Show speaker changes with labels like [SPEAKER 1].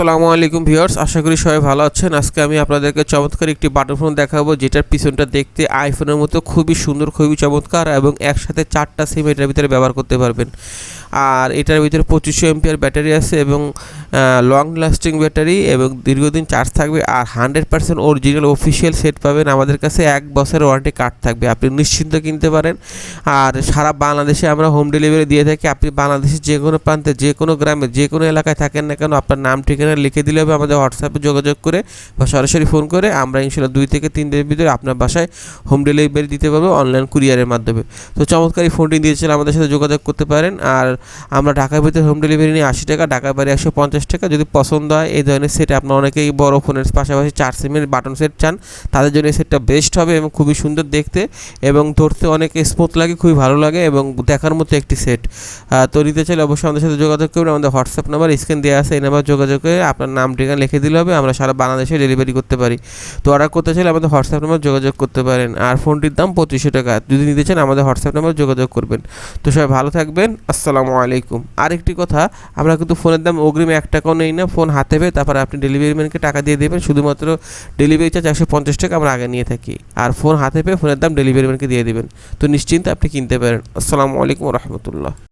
[SPEAKER 1] আসসালামু আলাইকুম ভিউয়ার্স, আশা করি সবাই ভালো আছেন। আজকে আমি আপনাদেরকে চমৎকার একটি বাটন ফোন দেখাবো, যেটার পিছনটা দেখতে আইফোনের মতো খুবই সুন্দর, খুবই চমৎকার এবং একসাথে চারটা সিম এটার ভিতরে ব্যবহার করতে পারবেন। আর এটার ভিতরে পঁচিশশো এমপিআর ব্যাটারি আছে এবং লং লাস্টিং ব্যাটারি এবং দীর্ঘদিন চার্জ থাকবে আর hundred percent original official set পাবেন। আমাদের কাছে এক বছরের ওয়ারেন্টি কার্ড থাকবে, আপনি নিশ্চিন্ত কিনতে পারেন। আর সারা বাংলাদেশে আমরা হোম ডেলিভারি দিয়ে থাকি, আপনি বাংলাদেশের যে কোনো প্রান্তে যে কোনো গ্রামে যে কোনো এলাকায় থাকেন না কেন, আপনার নাম, ঠিকানা লিখে দিলে হবে আমাদের হোয়াটসঅ্যাপে যোগাযোগ করে বা সরাসরি ফোন করে, আমরা ইনশাল্লাহ দুই থেকে তিন দিনের ভিতরে আপনার বাসায় হোম ডেলিভারি দিতে পারব অনলাইন কুরিয়ারের মাধ্যমে। তো চমৎকার এই ফোনটি দিয়েছিলেন আমাদের সাথে যোগাযোগ করতে পারেন। আর আমরা ঢাকার ভিতরে হোম ডেলিভারি নিয়ে আশি টাকা, ঢাকার বাইরে একশো পঞ্চাশ টাকা। যদি পছন্দ হয় এই ধরনের সেট, আপনার অনেকেই বড় ফোনের পাশাপাশি চার সিমের বাটন সেট চান, তাদের জন্য এই সেটটা বেস্ট হবে এবং খুবই সুন্দর দেখতে এবং ধরতে অনেক স্মুথ লাগে, খুবই ভালো লাগে এবং দেখার মতো একটি সেট। তো নিতে চাইলে অবশ্যই আমাদের সাথে যোগাযোগ করবেন আমাদের হোয়াটসঅ্যাপ নাম্বার, স্ক্রিন দেওয়া আছে, এই নাম্বার যোগাযোগ করে আপনার নাম, ঠিকানা লিখে দিলে হবে, আমরা সারা বাংলাদেশে ডেলিভারি করতে পারি। তো অর্ডার করতে চাইলে আমাদের হোয়াটসঅ্যাপ নাম্বার যোগাযোগ করতে পারেন। আর ফোনটির দাম পঁচিশশো টাকা। যদি নিতে চান, আমাদের হোয়াটসঅ্যাপ নাম্বার যোগাযোগ করবেন। তো সবাই ভালো থাকবেন। আসসালামু আলাইকুম। আরেকটি কথা, আমরা কিন্তু ফোনের দাম অগ্রিম এক টাকাও নেই না, ফোন হাতে পেয়ে তারপর আপনি ডেলিভারি ম্যানকে টাকা দিয়ে দেবেন। শুধুমাত্র ডেলিভারি চার্জ একশো পঞ্চাশ টাকা আমরা আগে নিয়ে থাকি। আর ফোন হাতে পেয়ে ফোনের দাম ডেলিভারি ম্যানকে দিয়ে দেবেন। তো নিশ্চিন্তে আপনি কিনতে পারেন। আসসালামু আলাইকুম রহমতুল্লাহ।